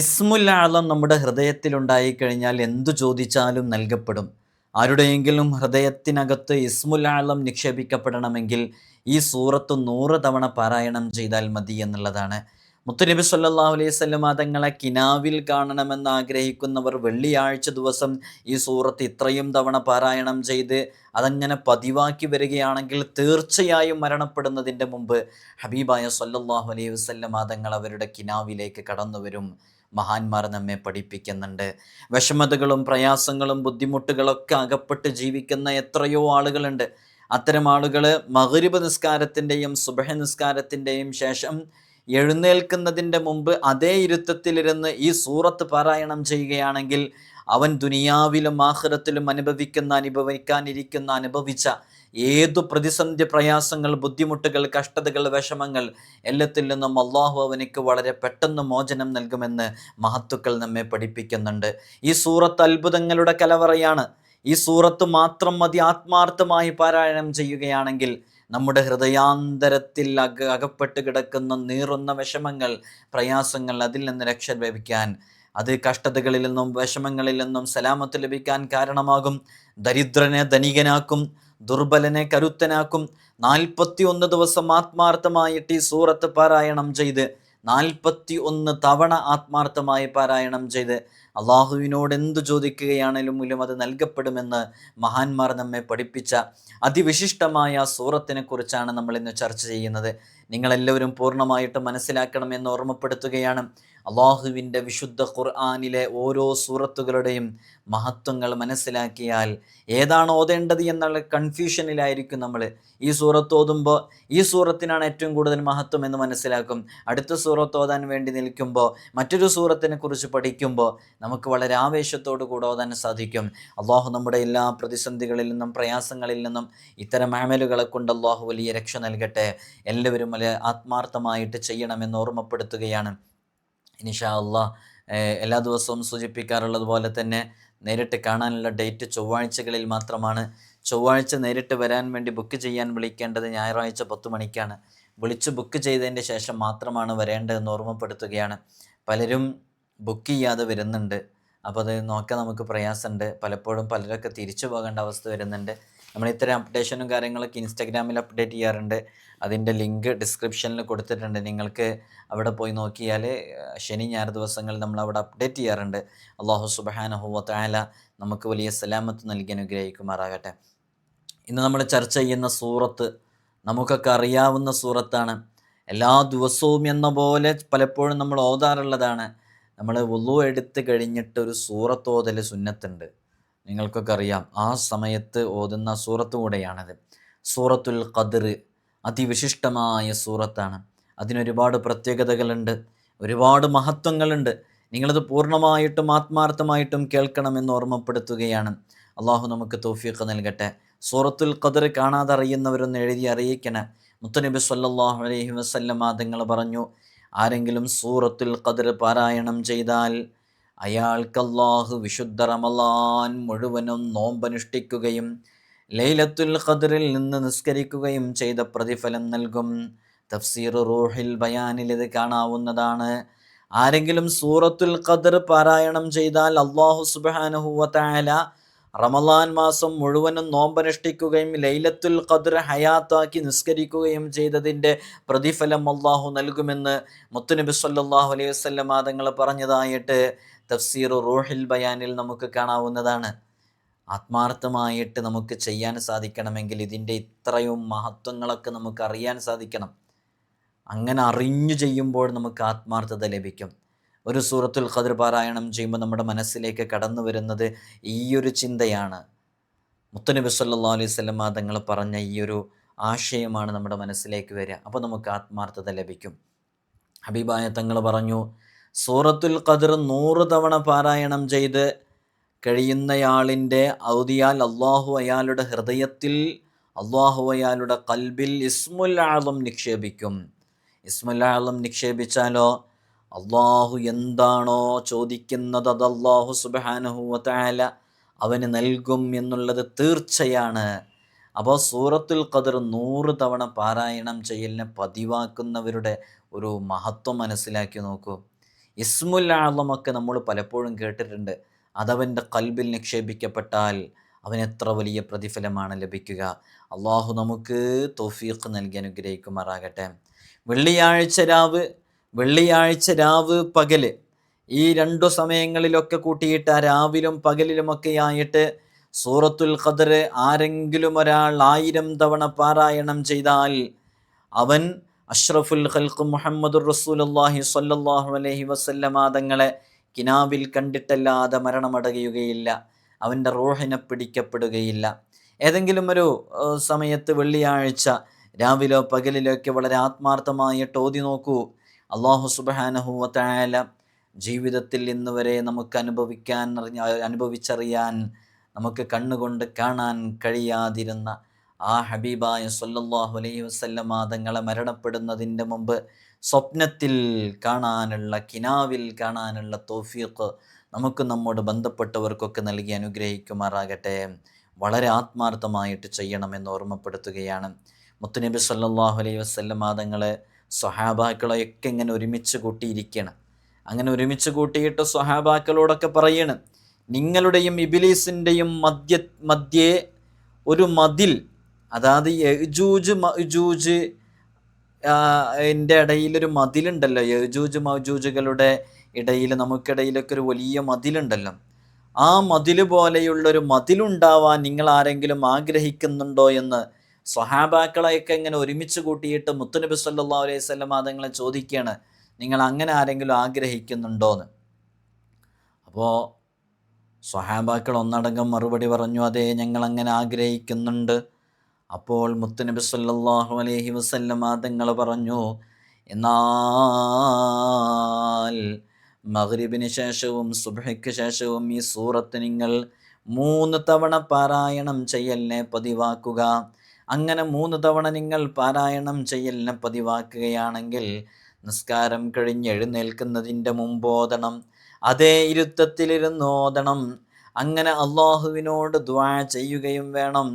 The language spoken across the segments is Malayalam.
ഇസ്മുല്ലാളം നമ്മുടെ ഹൃദയത്തിലുണ്ടായി കഴിഞ്ഞാൽ എന്തു ചോദിച്ചാലും നൽകപ്പെടും. ആരുടെയെങ്കിലും ഹൃദയത്തിനകത്ത് ഇസ്മുല്ലാളം നിക്ഷേപിക്കപ്പെടണമെങ്കിൽ ഈ സൂറത്ത് നൂറ് തവണ പാരായണം ചെയ്താൽ മതി എന്നുള്ളതാണ്. മുത്തുനബി സല്ലാഹു അലൈഹി വസല്ലമ തങ്ങളെ കിനാവിൽ കാണണമെന്ന് ആഗ്രഹിക്കുന്നവർ വെള്ളിയാഴ്ച ദിവസം ഈ സൂറത്ത് ഇത്രയും തവണ പാരായണം ചെയ്ത് അതങ്ങനെ പതിവാക്കി വരികയാണെങ്കിൽ തീർച്ചയായും മരണപ്പെടുന്നതിന്റെ മുമ്പ് ഹബീബായ സല്ലാഹു അലൈഹി വസല്ലമ തങ്ങൾ അവരുടെ കിനാവിലേക്ക് കടന്നു വരും മഹാന്മാർ നമ്മെ പഠിപ്പിക്കുന്നുണ്ട്. വിഷമതകളും പ്രയാസങ്ങളും ബുദ്ധിമുട്ടുകളൊക്കെ അകപ്പെട്ട് ജീവിക്കുന്ന എത്രയോ ആളുകളുണ്ട്. അത്തരം ആളുകൾ മഗ്രിബ് നിസ്കാരത്തിന്റെയും സുബഹ നിസ്കാരത്തിന്റെയും ശേഷം എഴുന്നേൽക്കുന്നതിന്റെ മുമ്പ് അതേ ഇരുത്തത്തിലിരുന്ന് ഈ സൂറത്ത് പാരായണം ചെയ്യുകയാണെങ്കിൽ അവൻ ദുനിയാവിലും ആഹ്റത്തിലും അനുഭവിക്കുന്ന അനുഭവിക്കാനിരിക്കുന്ന അനുഭവിച്ച ഏതു പ്രതിസന്ധി പ്രയാസങ്ങൾ ബുദ്ധിമുട്ടുകൾ കഷ്ടതകൾ വിഷമങ്ങൾ എല്ലാത്തിൽ നിന്നും അള്ളാഹു അവനിക്ക് വളരെ പെട്ടെന്ന് മോചനം നൽകുമെന്ന് മഹത്തുക്കൾ നമ്മെ പഠിപ്പിക്കുന്നുണ്ട്. ഈ സൂറത്ത് അത്ഭുതങ്ങളുടെ കലവറയാണ്. ഈ സൂറത്ത് മാത്രം മതി ആത്മാർത്ഥമായി പാരായണം ചെയ്യുകയാണെങ്കിൽ നമ്മുടെ ഹൃദയാന്തരത്തിൽ അക അകപ്പെട്ട് കിടക്കുന്ന നീറുന്ന വിഷമങ്ങൾ പ്രയാസങ്ങൾ അതിൽ നിന്ന് രക്ഷ ലഭിക്കാൻ അത് കഷ്ടതകളിൽ നിന്നും വിഷമങ്ങളിൽ നിന്നും സലാമത്ത് ലഭിക്കാൻ കാരണമാകും. ദരിദ്രനെ ധനികനാക്കും ദുർബലനെ കരുത്തനാക്കും. നാൽപ്പത്തി ഒന്ന് ദിവസം ആത്മാർത്ഥമായിട്ട് ഈ സൂറത്ത് പാരായണം ചെയ്ത് നാൽപ്പത്തി ഒന്ന് തവണ ആത്മാർത്ഥമായി പാരായണം ചെയ്ത് അള്ളാഹുവിനോട് എന്തു ചോദിക്കുകയാണെങ്കിലും അത് നൽകപ്പെടുമെന്ന് മഹാന്മാർ നമ്മെ പഠിപ്പിച്ച അതിവിശിഷ്ടമായ സൂറത്തിനെ കുറിച്ചാണ് നമ്മൾ ഇന്ന് ചർച്ച ചെയ്യുന്നത്. നിങ്ങളെല്ലാവരും പൂർണമായിട്ട് മനസ്സിലാക്കണമെന്ന് ഓർമ്മപ്പെടുത്തുകയാണ്. അള്ളാഹുവിന്റെ വിശുദ്ധ ഖുർആാനിലെ ഓരോ സൂറത്തുകളുടെയും മഹത്വങ്ങൾ മനസ്സിലാക്കിയാൽ ഏതാണ് ഓതേണ്ടത് എന്നുള്ള കൺഫ്യൂഷനിലായിരിക്കും നമ്മൾ. ഈ സൂറത്ത് ഓതുമ്പോൾ ഈ സൂറത്തിനാണ് ഏറ്റവും കൂടുതൽ മഹത്വം എന്ന് മനസ്സിലാക്കും. അടുത്ത സൂറത്ത് ഓതാൻ വേണ്ടി നിൽക്കുമ്പോൾ മറ്റൊരു സൂറത്തിനെ കുറിച്ച് പഠിക്കുമ്പോൾ നമുക്ക് വളരെ ആവേശത്തോടു കൂടെ ഓതാൻ സാധിക്കും. അള്ളാഹു നമ്മുടെ എല്ലാ പ്രതിസന്ധികളിൽ നിന്നും പ്രയാസങ്ങളിൽ നിന്നും ഇത്തരം ആമലുകളെ കൊണ്ട് അള്ളാഹു വലിയ രക്ഷ നൽകട്ടെ. എല്ലാവരും വലിയ ആത്മാർത്ഥമായിട്ട് ചെയ്യണമെന്ന് ഓർമ്മപ്പെടുത്തുകയാണ്. ഇനിഷാ അള്ളാഹ് എല്ലാ ദിവസവും സൂചിപ്പിക്കാറുള്ളത് പോലെ തന്നെ നേരിട്ട് കാണാനുള്ള ഡേറ്റ് ചൊവ്വാഴ്ചകളിൽ മാത്രമാണ്. ചൊവ്വാഴ്ച നേരിട്ട് വരാൻ വേണ്ടി ബുക്ക് ചെയ്യാൻ വിളിക്കേണ്ടത് ഞായറാഴ്ച പത്ത് മണിക്കാണ്. വിളിച്ച് ബുക്ക് ചെയ്തതിന്റെ ശേഷം മാത്രമാണ് വരേണ്ടതെന്ന് ഓർമ്മപ്പെടുത്തുകയാണ്. പലരും ബുക്ക് ചെയ്യാതെ വരുന്നുണ്ട്. അപ്പോൾ അത് നോക്കാൻ നമുക്ക് പ്രയാസമുണ്ട്. പലപ്പോഴും പലരൊക്കെ തിരിച്ചു പോകേണ്ട അവസ്ഥ വരുന്നുണ്ട്. നമ്മൾ ഇത്തരം അപ്ഡേഷനും കാര്യങ്ങളൊക്കെ ഇൻസ്റ്റാഗ്രാമിൽ അപ്ഡേറ്റ് ചെയ്യാറുണ്ട്. അതിന്റെ ലിങ്ക് ഡിസ്ക്രിപ്ഷനിൽ കൊടുത്തിട്ടുണ്ട്. നിങ്ങൾക്ക് അവിടെ പോയി നോക്കിയാൽ ശനി ഞായർ ദിവസങ്ങളിൽ നമ്മൾ അവിടെ അപ്ഡേറ്റ് ചെയ്യാറുണ്ട്. അള്ളാഹു സുബഹാനഹുവത്തായാല നമുക്ക് വലിയ സലാമത്ത് നൽകി അനുഗ്രഹിക്കുമാറാകട്ടെ. ഇന്ന് നമ്മൾ ചർച്ച ചെയ്യുന്ന സൂറത്ത് നമുക്കൊക്കെ അറിയാവുന്ന സൂറത്താണ്. എല്ലാ ദിവസവും എന്ന പോലെ പലപ്പോഴും നമ്മൾ ഓതാറുള്ളതാണ്. നമ്മൾ വുളു എടുത്ത് കഴിഞ്ഞിട്ട് ഒരു സൂറത്ത് ഓതൽ സുന്നത്തുണ്ട്. നിങ്ങൾക്കൊക്കെ അറിയാം ആ സമയത്ത് ഓതുന്ന സൂറത്ത് കൂടെയാണത്. സൂറത്തുൽ ഖദർ അതിവിശിഷ്ടമായ സൂറത്താണ്. അതിനൊരുപാട് പ്രത്യേകതകളുണ്ട് ഒരുപാട് മഹത്വങ്ങളുണ്ട്. നിങ്ങളത് പൂർണമായിട്ടും ആത്മാർത്ഥമായിട്ടും കേൾക്കണമെന്ന് ഓർമ്മപ്പെടുത്തുകയാണ്. അള്ളാഹു നമുക്ക് തോഫിയൊക്കെ നൽകട്ടെ. സൂറത്തുൽ ഖദർ കാണാതെ അറിയുന്നവരൊന്ന് എഴുതി അറിയിക്കണേ. മുത്തനബി സല്ലാഹു അലൈഹി വസല്ലമ തങ്ങൾ പറഞ്ഞു ആരെങ്കിലും സൂറത്തുൽ ഖദർ പാരായണം ചെയ്താൽ അയാൾക്ക് അള്ളാഹു വിശുദ്ധ റമലാൻ മുഴുവനും നോമ്പനുഷ്ഠിക്കുകയും ലൈലത്തുൽ ഖദറിൽ നിന്ന് നിസ്കരിക്കുകയും ചെയ്ത പ്രതിഫലം നൽകും. തഫ്സീർ റൂഹിൽ ബയാനിൽ ഇത് കാണാവുന്നതാണ്. ആരെങ്കിലും സൂറത്തുൽ ഖദർ പാരായണം ചെയ്താൽ അള്ളാഹു സുബ്ഹാനഹു വതആല റമലാൻ മാസം മുഴുവനും നോമ്പനുഷ്ഠിക്കുകയും ലൈലത്തുൽ ഖദർ ഹയാത്താക്കി നിസ്കരിക്കുകയും ചെയ്തതിന്റെ പ്രതിഫലം അള്ളാഹു നൽകുമെന്ന് മുത്തുനബി സല്ലാഹു അലൈഹി വസ്ലം തങ്ങൾ പറഞ്ഞതായിട്ട് തഫ്സീർ റൂഹിൽ ബയാനിൽ നമുക്ക് കാണാവുന്നതാണ്. ആത്മാർത്ഥമായിട്ട് നമുക്ക് ചെയ്യാൻ സാധിക്കണമെങ്കിൽ ഇതിന്റെ ഇത്രയും മഹത്വങ്ങളൊക്കെ നമുക്ക് അറിയാൻ സാധിക്കണം. അങ്ങനെ അറിഞ്ഞു ചെയ്യുമ്പോൾ നമുക്ക് ആത്മാർത്ഥത ലഭിക്കും. ഒരു സൂറത്തുൽ ഖദർ പാരായണം ചെയ്യുമ്പോൾ നമ്മുടെ മനസ്സിലേക്ക് കടന്നു വരുന്നത് ഈയൊരു ചിന്തയാണ്. മുത്തനബി സല്ലാ അലൈഹി സ്വലമ തങ്ങൾ പറഞ്ഞ ഈ ഒരു ആശയമാണ് നമ്മുടെ മനസ്സിലേക്ക് വരിക. അപ്പോൾ നമുക്ക് ആത്മാർത്ഥത ലഭിക്കും. ഹബീബായ തങ്ങൾ പറഞ്ഞു സൂറത്തുൽ ഖദർ നൂറ് തവണ പാരായണം ചെയ്ത് കഴിയുന്നയാളിന്റെ ഔദിയാൽ അള്ളാഹു അയാളുടെ ഹൃദയത്തിൽ അള്ളാഹു അയാളുടെ കൽബിൽ ഇസ്മുൽ ആളം നിക്ഷേപിക്കും. ഇസ്മുൽ ആളം നിക്ഷേപിച്ചാലോ? അള്ളാഹു എന്താണോ ചോദിക്കുന്നത് അത് അള്ളാഹു സുബാനഹുവല അവന് നൽകും എന്നുള്ളത് തീർച്ചയാണ്. അപ്പോൾ സൂറത്തുൽ ഖദർ നൂറ് തവണ പാരായണം ചെയ്യലിനെ പതിവാക്കുന്നവരുടെ ഒരു മഹത്വം മനസ്സിലാക്കി നോക്കൂ. ഇസ്മുൽ നമ്മൾ പലപ്പോഴും കേട്ടിട്ടുണ്ട്. അതവന്റെ കൽബിൽ നിക്ഷേപിക്കപ്പെട്ടാൽ അവൻ എത്ര വലിയ പ്രതിഫലമാണ് ലഭിക്കുക. അള്ളാഹു നമുക്ക് തോഫീഖ് നൽകി അനുഗ്രഹിക്കുമാറാകട്ടെ. വെള്ളിയാഴ്ച രാവ് വെള്ളിയാഴ്ച രാവ് പകൽ. ഈ രണ്ടു സമയങ്ങളിലൊക്കെ കൂട്ടിയിട്ട് ആ രാവിലും പകലിലുമൊക്കെ ആയിട്ട് സൂറത്തുൽ ഖദർ ആരെങ്കിലും ഒരാൾ ആയിരം തവണ പാരായണം ചെയ്താൽ അവൻ അഷ്റഫുൽ ഖൽഖ് മുഹമ്മദുർ റസൂലുള്ളാഹി സ്വല്ലല്ലാഹു അലൈഹി വസല്ലമ തങ്ങളെ കിനാവിൽ കണ്ടിട്ടല്ലാതെ മരണമടയുകയില്ല. അവന്റെ റോഹിനെ പിടിക്കപ്പെടുകയില്ല. ഏതെങ്കിലും ഒരു സമയത്ത് വെള്ളിയാഴ്ച രാവിലോ പകലിലോ ഒക്കെ വളരെ ആത്മാർത്ഥമായിട്ട് ഓതി നോക്കൂ. അള്ളാഹു സുബാനഹുവല ജീവിതത്തിൽ ഇന്ന് വരെ നമുക്ക് അനുഭവിക്കാൻ അനുഭവിച്ചറിയാൻ നമുക്ക് കണ്ണുകൊണ്ട് കാണാൻ കഴിയാതിരുന്ന ആ ഹബീബായ സൊല്ലാഹു അലൈഹി വസല്ലമ തങ്ങളെ മരണപ്പെടുന്നതിന്റെ മുമ്പ് സ്വപ്നത്തിൽ കാണാനുള്ള കിനാവിൽ കാണാനുള്ള തോഫീഖ് നമുക്ക് നമ്മോട് ബന്ധപ്പെട്ടവർക്കൊക്കെ നൽകി അനുഗ്രഹിക്കുമാറാകട്ടെ. വളരെ ആത്മാർത്ഥമായിട്ട് ചെയ്യണമെന്ന് ഓർമ്മപ്പെടുത്തുകയാണ്. മുത്തുനബി സല്ലാഹു അലൈഹി വസല്ലമ തങ്ങളെ സ്വഹാബാക്കളെയൊക്കെ ഇങ്ങനെ ഒരുമിച്ച് കൂട്ടിയിരിക്കണം. അങ്ങനെ ഒരുമിച്ച് കൂട്ടിയിട്ട് സ്വഹാബാക്കളോടൊക്കെ പറയണം നിങ്ങളുടെയും ഇബിലീസിന്റെയും മധ്യ മധ്യേ ഒരു മതിൽ അതായത് യജൂജ് മജൂജ് എന്റെ ഇടയിലൊരു മതിലുണ്ടല്ലോ. യജൂജ് മജൂജുകളുടെ ഇടയിൽ നമുക്കിടയിലൊക്കെ ഒരു വലിയ മതിലുണ്ടല്ലോ. ആ മതിൽ പോലെയുള്ളൊരു മതിലുണ്ടാവാൻ നിങ്ങൾ ആരെങ്കിലും ആഗ്രഹിക്കുന്നുണ്ടോ എന്ന് സ്വഹാബാക്കളെയൊക്കെ ഇങ്ങനെ ഒരുമിച്ച് കൂട്ടിയിട്ട് മുത്തുനബി സല്ലാ അലൈഹി സ്വലം അതങ്ങളെ ചോദിക്കുകയാണ് നിങ്ങൾ അങ്ങനെ ആരെങ്കിലും ആഗ്രഹിക്കുന്നുണ്ടോ എന്ന് അപ്പോൾ സ്വഹാബാക്കൾ ഒന്നടങ്കം മറുപടി പറഞ്ഞു അതെ ഞങ്ങൾ അങ്ങനെ ആഗ്രഹിക്കുന്നുണ്ട്. അപ്പോൾ മുത്തുനബി സല്ലാഹു അലൈഹി വസല്ലം തങ്ങൾ പറഞ്ഞു എന്നാൽ മഹ്രിബിന് ശേഷവും സുബ്ഹയ്ക്ക് ശേഷവും ഈ സൂറത്ത് നിങ്ങൾ മൂന്ന് തവണ പാരായണം ചെയ്യലിനെ പതിവാക്കുക. അങ്ങനെ മൂന്ന് തവണ നിങ്ങൾ പാരായണം ചെയ്യലിനെ പതിവാക്കുകയാണെങ്കിൽ നിസ്കാരം കഴിഞ്ഞ് എഴുന്നേൽക്കുന്നതിന്റെ മുമ്പോതണം അതേ ഇരുത്തത്തിലിരുന്ന് ഓതണം. അങ്ങനെ അള്ളാഹുവിനോട് ദ്വാ ചെയ്യുകയും വേണം.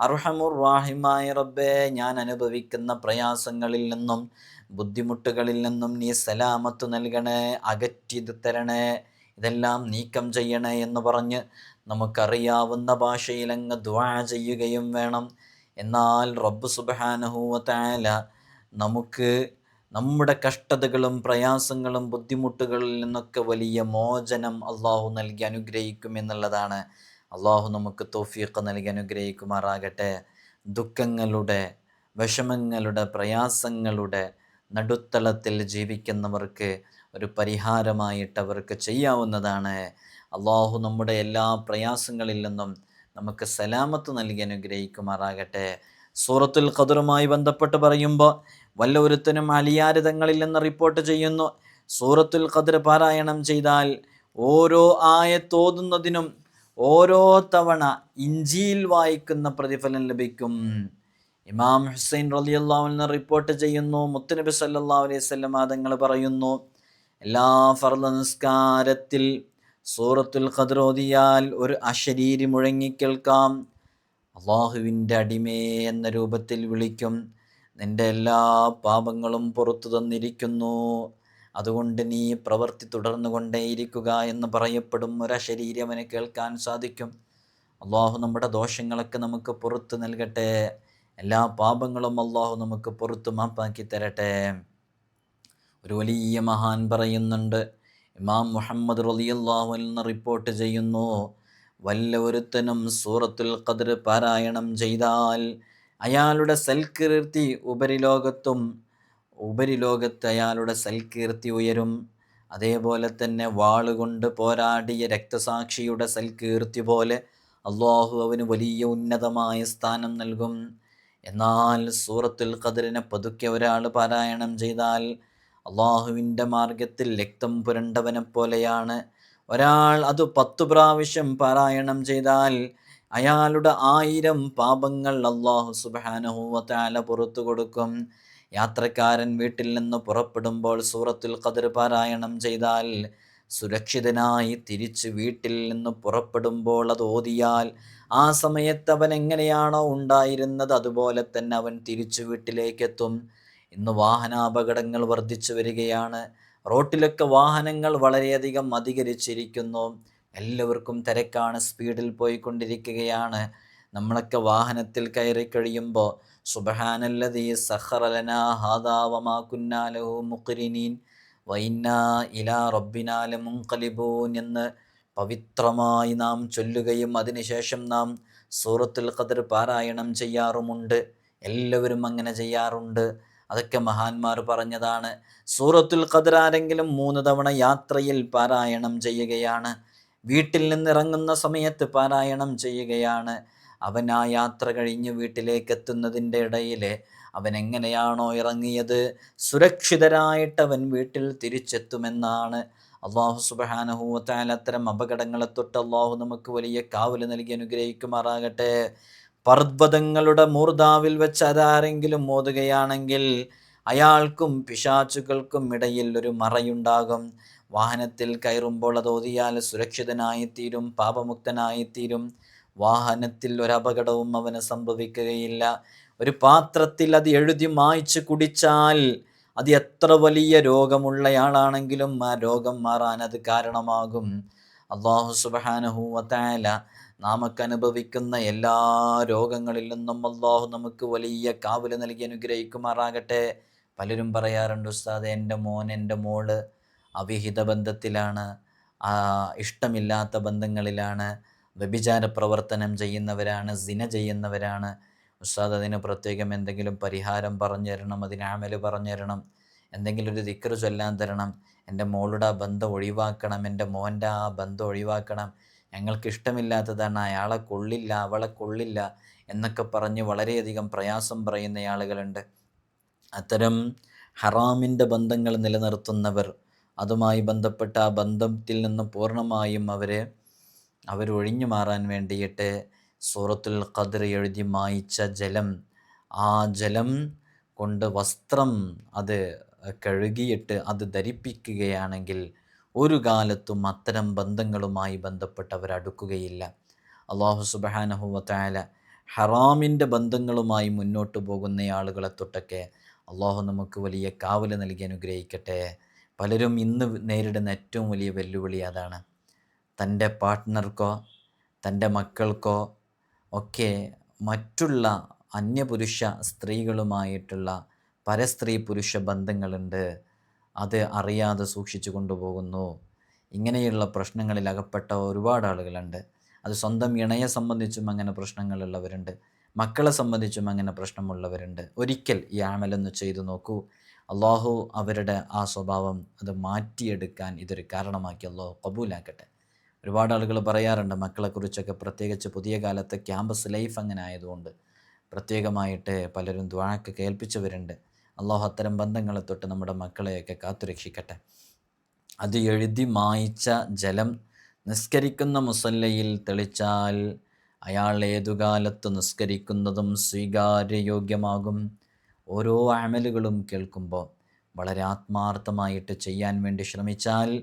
അർഹമുർ റാഹിമായ റബ്ബേ ഞാൻ അനുഭവിക്കുന്ന പ്രയാസങ്ങളിൽ നിന്നും ബുദ്ധിമുട്ടുകളിൽ നിന്നും നീ സലാമത്ത് നൽകണേ അകറ്റിത് തരണേ ഇതെല്ലാം നീക്കം ചെയ്യണേ എന്ന് പറഞ്ഞ് നമുക്കറിയാവുന്ന ഭാഷയിൽ അങ്ങ് ദ്വാ ചെയ്യുകയും വേണം. എന്നാൽ റബ്ബ് സുബാനഹൂവത്തായ നമുക്ക് നമ്മുടെ കഷ്ടതകളും പ്രയാസങ്ങളും ബുദ്ധിമുട്ടുകളിൽ നിന്നൊക്കെ വലിയ മോചനം അള്ളാഹു നൽകി അനുഗ്രഹിക്കും എന്നുള്ളതാണ്. അള്ളാഹു നമുക്ക് തോഫീഖ് നൽകി അനുഗ്രഹിക്കുമാറാകട്ടെ. ദുഃഖങ്ങളുടെ വിഷമങ്ങളുടെ പ്രയാസങ്ങളുടെ നടുത്തളത്തിൽ ജീവിക്കുന്നവർക്ക് ഒരു പരിഹാരമായിട്ട് അവർക്ക് ചെയ്യാവുന്നതാണ്. അള്ളാഹു നമ്മുടെ എല്ലാ പ്രയാസങ്ങളിൽ നിന്നും നമുക്ക് സലാമത്ത് നൽകി അനുഗ്രഹിക്കുമാറാകട്ടെ. സൂറത്തുൽ ഖദറുമായി ബന്ധപ്പെട്ട് പറയുമ്പോൾ വല്ലൊരുത്തനും അലിയാരിതങ്ങളിൽ നിന്ന് റിപ്പോർട്ട് ചെയ്യുന്നു. സൂറത്തുൽ ഖദർ പാരായണം ചെയ്താൽ ഓരോ ആയത്തോതുന്നതിനും ഓരോ തവണ ഇഞ്ചിയിൽ വായിക്കുന്ന പ്രതിഫലം ലഭിക്കും. ഇമാം ഹുസൈൻ റലിയല്ലാവിന് റിപ്പോർട്ട് ചെയ്യുന്നു. മുത്തുനബി സല്ലാ അലൈഹി സ്വല്ലം തങ്ങൾ പറയുന്നു എല്ലാ ഫർദ നിസ്കാരത്തിൽ സൂറത്തുൽ ഖദ്രോദിയാൽ ഒരു അശരീരി മുഴങ്ങിക്കേൾക്കാം അള്ളാഹുവിന്റെ അടിമേ എന്ന രൂപത്തിൽ വിളിക്കും. നിന്റെ എല്ലാ പാപങ്ങളും പുറത്തു തന്നിരിക്കുന്നു. അതുകൊണ്ട് നീ പ്രവൃത്തി തുടർന്നു കൊണ്ടേയിരിക്കുക എന്ന് പറയപ്പെടും. ഒരശരീരി അവന് കേൾക്കാൻ സാധിക്കും. അള്ളാഹു നമ്മുടെ ദോഷങ്ങളൊക്കെ നമുക്ക് പുറത്ത് നൽകട്ടെ. എല്ലാ പാപങ്ങളും അള്ളാഹു നമുക്ക് പുറത്ത് മാപ്പാക്കി തരട്ടെ. ഒരു വലിയ മഹാൻ പറയുന്നുണ്ട്. ഇമാം മുഹമ്മദ് റളിയല്ലാഹു എന്ന് റിപ്പോർട്ട് ചെയ്യുന്നു വല്ല ഒരുത്തനും സൂറത്തുൽ ഖദർ പാരായണം ചെയ്താൽ അയാളുടെ സൽകീർത്തി ഉപരിലോകത്തും ഉപരിലോകത്ത് അയാളുടെ സൽകീർത്തി ഉയരും. അതേപോലെ തന്നെ വാളുകൊണ്ട് പോരാടിയ രക്തസാക്ഷിയുടെ സൽകീർത്തി പോലെ അള്ളാഹു അവന് വലിയ ഉന്നതമായ സ്ഥാനം നൽകും. എന്നാൽ സൂറത്തുൽ ഖദറിനെ പതുക്കെ ഒരാൾ പാരായണം ചെയ്താൽ അള്ളാഹുവിന്റെ മാർഗത്തിൽ രക്തം പുരണ്ടവനെ പോലെയാണ് ഒരാൾ അത് പത്തു പ്രാവശ്യം പാരായണം ചെയ്താൽ അയാളുടെ ആയിരം പാപങ്ങൾ അള്ളാഹു സുബാനഹൂവത്താല പുറത്തു കൊടുക്കും. യാത്രക്കാരൻ വീട്ടിൽ നിന്ന് പുറപ്പെടുമ്പോൾ സൂറത്തുൽ ഖദർ പാരായണം ചെയ്താൽ സുരക്ഷിതനായി തിരിച്ച് വീട്ടിൽ നിന്ന് പുറപ്പെടുമ്പോൾ അത് ഓതിയാൽ ആ സമയത്ത് അവൻ എങ്ങനെയാണോ ഉണ്ടായിരുന്നത് അതുപോലെ തന്നെ അവൻ തിരിച്ചു വീട്ടിലേക്കെത്തും. ഇന്ന് വാഹനാപകടങ്ങൾ വർദ്ധിച്ചു വരികയാണ്. റോട്ടിലൊക്കെ വാഹനങ്ങൾ വളരെയധികം അധികരിച്ചിരിക്കുന്നു. എല്ലാവർക്കും തിരക്കാണ് സ്പീഡിൽ പോയിക്കൊണ്ടിരിക്കുകയാണ്. നമ്മളൊക്കെ വാഹനത്തിൽ കയറി കഴിയുമ്പോൾ സുബഹാനല്ലതീ സഹറലന വൈന്ന ഇലാ റബ്ബിനാല മുൻകലിബൂൻ എന്ന് പവിത്രമായി നാം ചൊല്ലുകയും അതിനുശേഷം നാം സൂറത്തുൽ ഖദർ പാരായണം ചെയ്യാറുമുണ്ട്. എല്ലാവരും അങ്ങനെ ചെയ്യാറുണ്ട്. അതൊക്കെ മഹാന്മാർ പറഞ്ഞതാണ്. സൂറത്തുൽ ഖദർ ആരെങ്കിലും മൂന്ന് തവണ യാത്രയിൽ പാരായണം ചെയ്യുകയാണ്. വീട്ടിൽ നിന്നിറങ്ങുന്ന സമയത്ത് പാരായണം ചെയ്യുകയാണ്. അവൻ ആ യാത്ര കഴിഞ്ഞ് വീട്ടിലേക്ക് എത്തുന്നതിന്റെ ഇടയിൽ അവൻ എങ്ങനെയാണോ ഇറങ്ങിയത്? സുരക്ഷിതരായിട്ട് അവൻ വീട്ടിൽ തിരിച്ചെത്തുമെന്നാണ്. അള്ളാഹു സുബഹാനഹൂവത്താൽ അത്തരം അപകടങ്ങളെ തൊട്ട് അള്ളാഹു നമുക്ക് വലിയ കാവൽ നൽകി അനുഗ്രഹിക്കുമാറാകട്ടെ. പർവതങ്ങളുടെ മൂർധാവിൽ വെച്ച് അതാരെങ്കിലും മോതുകയാണെങ്കിൽ അയാൾക്കും പിശാച്ചുകൾക്കും ഇടയിൽ ഒരു മറയുണ്ടാകും. വാഹനത്തിൽ കയറുമ്പോൾ അത് ഓതിയാൽ സുരക്ഷിതനായിത്തീരും പാപമുക്തനായിത്തീരും. വാഹനത്തിൽ ഒരപകടവും അവന് സംഭവിക്കുകയില്ല. ഒരു പാത്രത്തിൽ അത് എഴുതി മായ്ച്ച് കുടിച്ചാൽ അത് എത്ര വലിയ രോഗമുള്ളയാളാണെങ്കിലും ആ രോഗം മാറാൻ അത് കാരണമാകും. അള്ളാഹു സുബാനഹു സുബാനഹൂവത്തായ നാമക്ക് അനുഭവിക്കുന്ന എല്ലാ രോഗങ്ങളിൽ നിന്നും അള്ളാഹു നമുക്ക് വലിയ കാവൽ നൽകി അനുഗ്രഹിക്കുമാറാകട്ടെ. പലരും പറയാറുണ്ട് ഉസ്താദ് എന്റെ മോൻ എന്റെ മോൾ അവിഹിത ബന്ധത്തിലാണ് ഇഷ്ടമില്ലാത്ത ബന്ധങ്ങളിലാണ് വ്യഭിചാര പ്രവർത്തനം ചെയ്യുന്നവരാണ് സിന ചെയ്യുന്നവരാണ്. ഉസ്താദ് അതിന് പ്രത്യേകം എന്തെങ്കിലും പരിഹാരം പറഞ്ഞു തരണം അതിന് ആമൽ പറഞ്ഞു തരണം എന്തെങ്കിലും ഒരു ദിക്കർ ചൊല്ലാൻ തരണം. എന്റെ മോളുടെ ആ ബന്ധം ഒഴിവാക്കണം എന്റെ മോന്റെ ആ ബന്ധം ഒഴിവാക്കണം. ഞങ്ങൾക്ക് ഇഷ്ടമില്ലാത്തതാണ് അയാളെ കൊള്ളില്ല അവളെ കൊള്ളില്ല എന്നൊക്കെ പറഞ്ഞ് വളരെയധികം പ്രയാസം പറയുന്ന ആളുകളുണ്ട്. അത്തരം ഹറാമിന്റെ ബന്ധങ്ങൾ നിലനിർത്തുന്നവർ അതുമായി ബന്ധപ്പെട്ട ആ ബന്ധത്തിൽ നിന്ന് പൂർണമായും അവരെ അവരൊഴിഞ്ഞു മാറാൻ വേണ്ടിയിട്ട് സൂറത്തുൽ ഖദർ എഴുതി മായിച്ച ജലം ആ ജലം കൊണ്ട് വസ്ത്രം അത് കഴുകിയിട്ട് അത് ധരിപ്പിക്കുകയാണെങ്കിൽ ഒരു കാലത്തും അത്തരം ബന്ധങ്ങളുമായി ബന്ധപ്പെട്ടവർ അടുക്കുകയില്ല. അള്ളാഹു സുബാനഹുവത്തായ ഹറാമിന്റെ ബന്ധങ്ങളുമായി മുന്നോട്ട് പോകുന്ന ആളുകളെ തൊട്ടൊക്കെ അള്ളാഹു നമുക്ക് വലിയ കാവൽ നൽകി അനുഗ്രഹിക്കട്ടെ. പലരും ഇന്ന് നേരിടുന്ന ഏറ്റവും വലിയ വെല്ലുവിളി അതാണ്. തന്റെ പാർട്ട്ണർക്കോ തന്റെ മക്കൾക്കോ ഒക്കെ മറ്റുള്ള അന്യപുരുഷ സ്ത്രീകളുമായിട്ടുള്ള പരസ്ത്രീ പുരുഷ ബന്ധങ്ങളുണ്ട്. അത് അറിയാതെ സൂക്ഷിച്ചു കൊണ്ടുപോകുന്നു. ഇങ്ങനെയുള്ള പ്രശ്നങ്ങളിൽ അകപ്പെട്ട ഒരുപാട് ആളുകളുണ്ട്. അത് സ്വന്തം ഇണയെ സംബന്ധിച്ചും അങ്ങനെ പ്രശ്നങ്ങളുള്ളവരുണ്ട്. മക്കളെ സംബന്ധിച്ചും അങ്ങനെ പ്രശ്നമുള്ളവരുണ്ട്. ഒരിക്കൽ ഈ ആമലൊന്ന് ചെയ്തു നോക്കൂ. അള്ളാഹു അവരുടെ ആ സ്വഭാവം അത് മാറ്റിയെടുക്കാൻ ഇതൊരു കാരണമാക്കി അള്ളാഹു കബൂലാക്കട്ടെ. ഒരുപാട് ആളുകൾ പറയാറുണ്ട് മക്കളെക്കുറിച്ചൊക്കെ പ്രത്യേകിച്ച് പുതിയ കാലത്ത് ക്യാമ്പസ് ലൈഫ് അങ്ങനെ ആയതുകൊണ്ട് പ്രത്യേകമായിട്ട് പലരും ദ്വാക്ക് കേൾപ്പിച്ചവരുണ്ട്. അള്ളാഹു അത്തരം ബന്ധങ്ങളെ തൊട്ട് നമ്മുടെ മക്കളെയൊക്കെ കാത്തുരക്ഷിക്കട്ടെ. അത് എഴുതി മായിച്ച ജലം നിസ്കരിക്കുന്ന മുസല്ലയിൽ തെളിച്ചാൽ അയാൾ ഏതുകാലത്ത് നിസ്കരിക്കുന്നതും സ്വീകാര്യയോഗ്യമാകും? ഓരോ അമലുകളും കേൾക്കുമ്പോൾ വളരെ ആത്മാർത്ഥമായിട്ട് ചെയ്യാൻ വേണ്ടി ശ്രമിച്ചാൽ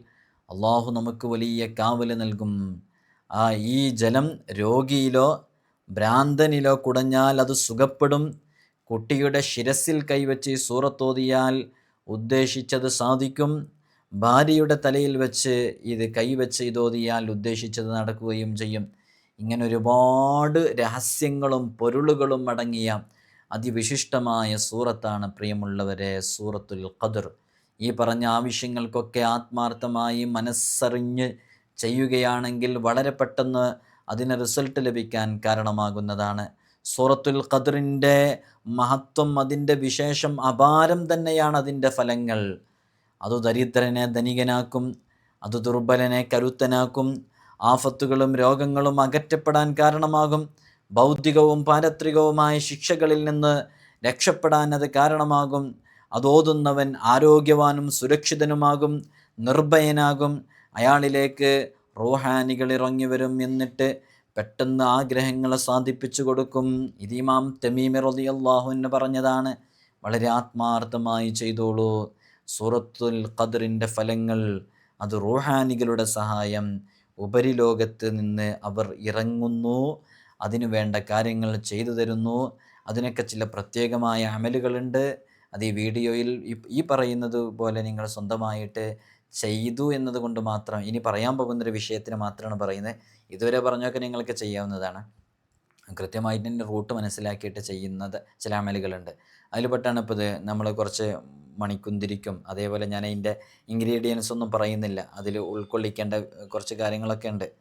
അള്ളാഹു നമുക്ക് വലിയ കാവൽ നൽകും. ആ ഈ ജലം രോഗിയിലോ ഭ്രാന്തനിലോ കുടഞ്ഞാൽ അത് സുഖപ്പെടും. കുട്ടിയുടെ ശിരസിൽ കൈവച്ച് സൂറത്തോതിയാൽ ഉദ്ദേശിച്ചത് സാധിക്കും. ഭാര്യയുടെ തലയിൽ വെച്ച് ഇത് കൈവച്ച് ഇതോതിയാൽ ഉദ്ദേശിച്ചത് നടക്കുകയും ചെയ്യും. ഇങ്ങനെ ഒരുപാട് രഹസ്യങ്ങളും പൊരുളുകളും അടങ്ങിയ അതിവിശിഷ്ടമായ സൂറത്താണ് പ്രിയമുള്ളവരെ സൂറത്തുൽ ഖദർ. ഈ പറഞ്ഞ ആവശ്യങ്ങൾക്കൊക്കെ ആത്മാർത്ഥമായി മനസ്സറിഞ്ഞ് ചെയ്യുകയാണെങ്കിൽ വളരെ പെട്ടെന്ന് അതിന് റിസൾട്ട് ലഭിക്കാൻ കാരണമാകുന്നതാണ്. സൂറത്തുൽ ഖദറിന്റെ മഹത്വം അതിന്റെ വിശേഷം അപാരം തന്നെയാണ് അതിന്റെ ഫലങ്ങൾ. അത് ദരിദ്രനെ ധനികനാക്കും അത് ദുർബലനെ കരുത്തനാക്കും ആഫത്തുകളും രോഗങ്ങളും അകറ്റപ്പെടാൻ കാരണമാകും ഭൗതികവും പാരത്രികവുമായ ശിക്ഷകളിൽ നിന്ന് രക്ഷപ്പെടാൻ അത് കാരണമാകും. അതോതുന്നവൻ ആരോഗ്യവാനും സുരക്ഷിതനുമാകും നിർഭയനാകും. അയാളിലേക്ക് റൂഹാനികൾ ഇറങ്ങി വരും എന്നിട്ട് പെട്ടെന്ന് ആഗ്രഹങ്ങളെ സാധിപ്പിച്ചു കൊടുക്കും. ഇത് ഇമാം തെമീമി റളിയല്ലാഹു എന്ന് പറഞ്ഞതാണ് വളരെ ആത്മാർത്ഥമായി ചെയ്തോളൂ. സൂറത്തുൽ ഖദറിന്റെ ഫലങ്ങൾ അത് റൂഹാനികളുടെ സഹായം. ഉപരിലോകത്ത് നിന്ന് അവർ ഇറങ്ങുന്നു അതിനു വേണ്ട കാര്യങ്ങൾ ചെയ്തു തരുന്നു. അതിനൊക്കെ ചില പ്രത്യേകമായ അമലുകളുണ്ട്. അത് ഈ വീഡിയോയിൽ ഈ പറയുന്നത് പോലെ നിങ്ങൾ സ്വന്തമായിട്ട് ചെയ്തു എന്നതുകൊണ്ട് മാത്രം ഇനി പറയാൻ പോകുന്നൊരു വിഷയത്തിന് മാത്രമാണ് പറയുന്നത്. ഇതുവരെ പറഞ്ഞൊക്കെ നിങ്ങൾക്ക് ചെയ്യാവുന്നതാണ്. കൃത്യമായിട്ട് എന്റെ റൂട്ട് മനസ്സിലാക്കിയിട്ട് ചെയ്യുന്നത് ചില അമലുകളുണ്ട്. അതിൽ പെട്ടാണ് ഇപ്പോൾ ഇത് നമ്മൾ കുറച്ച് മണിക്കുന്തിരിക്കും. അതേപോലെ ഞാൻ അതിന്റെ ഇൻഗ്രീഡിയൻസ് ഒന്നും പറയുന്നില്ല. അതിൽ ഉൾക്കൊള്ളിക്കേണ്ട കുറച്ച് കാര്യങ്ങളൊക്കെ ഉണ്ട്.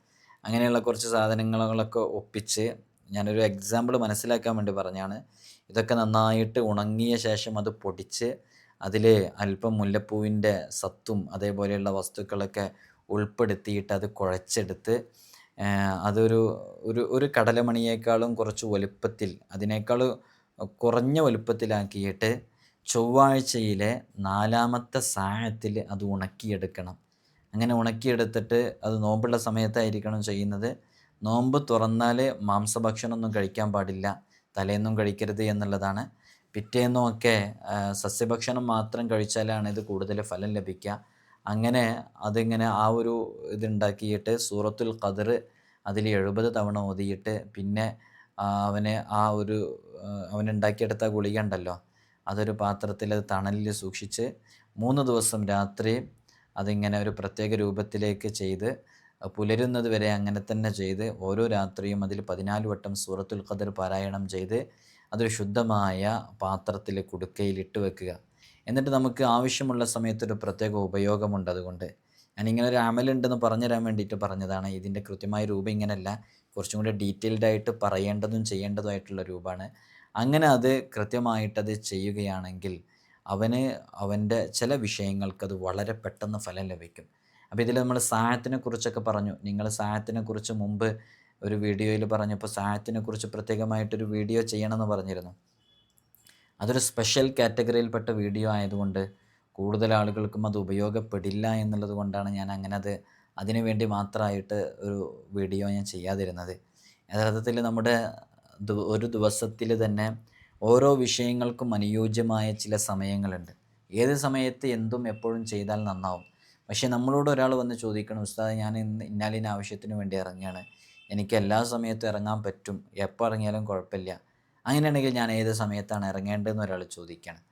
അങ്ങനെയുള്ള കുറച്ച് സാധനങ്ങളൊക്കെ ഒപ്പിച്ച് ഞാനൊരു എക്സാമ്പിൾ മനസ്സിലാക്കാൻ വേണ്ടി പറഞ്ഞാണ്. ഇതൊക്കെ നന്നായിട്ട് ഉണങ്ങിയ ശേഷം അത് പൊടിച്ച് അതിൽ അല്പം മുല്ലപ്പൂവിന്റെ സത്തും അതേപോലെയുള്ള വസ്തുക്കളൊക്കെ ഉൾപ്പെടുത്തിയിട്ട് അത് കുഴച്ചെടുത്ത് അതൊരു ഒരു ഒരു കടലമണിയേക്കാളും കുറച്ച് വലുപ്പത്തിൽ അതിനേക്കാൾ കുറഞ്ഞ വലുപ്പത്തിലാക്കിയിട്ട് ചൊവ്വാഴ്ചയിലെ നാലാമത്തെ സായത്തിൽ അത് ഉണക്കിയെടുക്കണം. അങ്ങനെ ഉണക്കിയെടുത്തിട്ട് അത് നോമ്പുള്ള സമയത്തായിരിക്കണം ചെയ്യുന്നത്. നോമ്പ് തുറന്നാൽ മാംസഭക്ഷണമൊന്നും കഴിക്കാൻ പാടില്ല. തലേന്നും കഴിക്കരുത് എന്നുള്ളതാണ്. പിറ്റേന്നും ഒക്കെ സസ്യഭക്ഷണം മാത്രം കഴിച്ചാലാണ് ഇത് കൂടുതൽ ഫലം ലഭിക്കുക. അങ്ങനെ അതിങ്ങനെ ആ ഒരു ഇതുണ്ടാക്കിയിട്ട് സൂറത്തുൽ ഖദർ അതിൽ എഴുപത് തവണ ഓതിയിട്ട് പിന്നെ അവനെ ആ ഒരു അവനുണ്ടാക്കിയെടുത്ത ഗുളിക ഉണ്ടല്ലോ അതൊരു പാത്രത്തിൽ അത് തണലിൽ സൂക്ഷിച്ച് മൂന്ന് ദിവസം രാത്രി അതിങ്ങനെ ഒരു പ്രത്യേക രൂപത്തിലേക്ക് ചെയ്ത് പുലരുന്നത് വരെ അങ്ങനെ തന്നെ ചെയ്ത് ഓരോ രാത്രിയും അതിൽ പതിനാല് വട്ടം സൂറത്തുൽ ഖദർ പാരായണം ചെയ്ത് അതൊരു ശുദ്ധമായ പാത്രത്തിൽ കുടുക്കയിൽ ഇട്ട് വെക്കുക. എന്നിട്ട് നമുക്ക് ആവശ്യമുള്ള സമയത്തൊരു പ്രത്യേക ഉപയോഗമുണ്ട് അതുകൊണ്ട്. ഞാൻ ഇങ്ങനെ ഒരു അമലുണ്ടെന്ന് പറഞ്ഞു തരാൻ വേണ്ടിയിട്ട് പറഞ്ഞതാണ്. ഇതിന്റെ കൃത്യമായ രൂപം ഇങ്ങനെയല്ല കുറച്ചും കൂടി ഡീറ്റെയിൽഡ് ആയിട്ട് പറയേണ്ടതും ചെയ്യേണ്ടതുമായിട്ടുള്ള രൂപമാണ്. അങ്ങനെ അത് കൃത്യമായിട്ടത് ചെയ്യുകയാണെങ്കിൽ അവന് അവന്റെ ചില വിഷയങ്ങൾക്ക് അത് വളരെ പെട്ടെന്ന് ഫലം ലഭിക്കും. അപ്പോൾ ഇതിൽ നമ്മൾ സാഹത്തിനെ കുറിച്ചൊക്കെ പറഞ്ഞു. നിങ്ങൾ സാഹത്തിനെ കുറിച്ച് മുമ്പ് ഒരു വീഡിയോയിൽ പറഞ്ഞപ്പോൾ സാഹത്തിനെ കുറിച്ച് പ്രത്യേകമായിട്ടൊരു വീഡിയോ ചെയ്യണമെന്ന് പറഞ്ഞിരുന്നു. അതൊരു സ്പെഷ്യൽ കാറ്റഗറിയിൽപ്പെട്ട വീഡിയോ ആയതുകൊണ്ട് കൂടുതൽ ആളുകൾക്കും അത് ഉപയോഗപ്പെടില്ല എന്നുള്ളത് കൊണ്ടാണ് ഞാൻ അങ്ങനെ അത് അതിനു വേണ്ടി മാത്രമായിട്ട് ഒരു വീഡിയോ ഞാൻ ചെയ്യാതിരുന്നത്. യഥാർത്ഥത്തിൽ നമ്മുടെ ഒരു ദിവസത്തിൽ തന്നെ ഓരോ വിഷയങ്ങൾക്കും അനുയോജ്യമായ ചില സമയങ്ങളുണ്ട്. ഏത് സമയത്ത് എന്തും എപ്പോഴും ചെയ്താൽ നന്നാവും. പക്ഷേ നമ്മളോട് ഒരാൾ വന്ന് ചോദിക്കണം ഉസ്താദ് ഞാൻ ഇന്ന് ഇന്നാലിന് ആവശ്യത്തിന് വേണ്ടി ഇറങ്ങിയാണ് എനിക്ക് എല്ലാ സമയത്തും ഇറങ്ങാൻ പറ്റും. എപ്പോൾ ഇറങ്ങിയാലും കുഴപ്പമില്ല. അങ്ങനെയാണെങ്കിൽ ഞാൻ ഏത് സമയത്താണ് ഇറങ്ങേണ്ടതെന്ന് ഒരാൾ ചോദിക്കണം.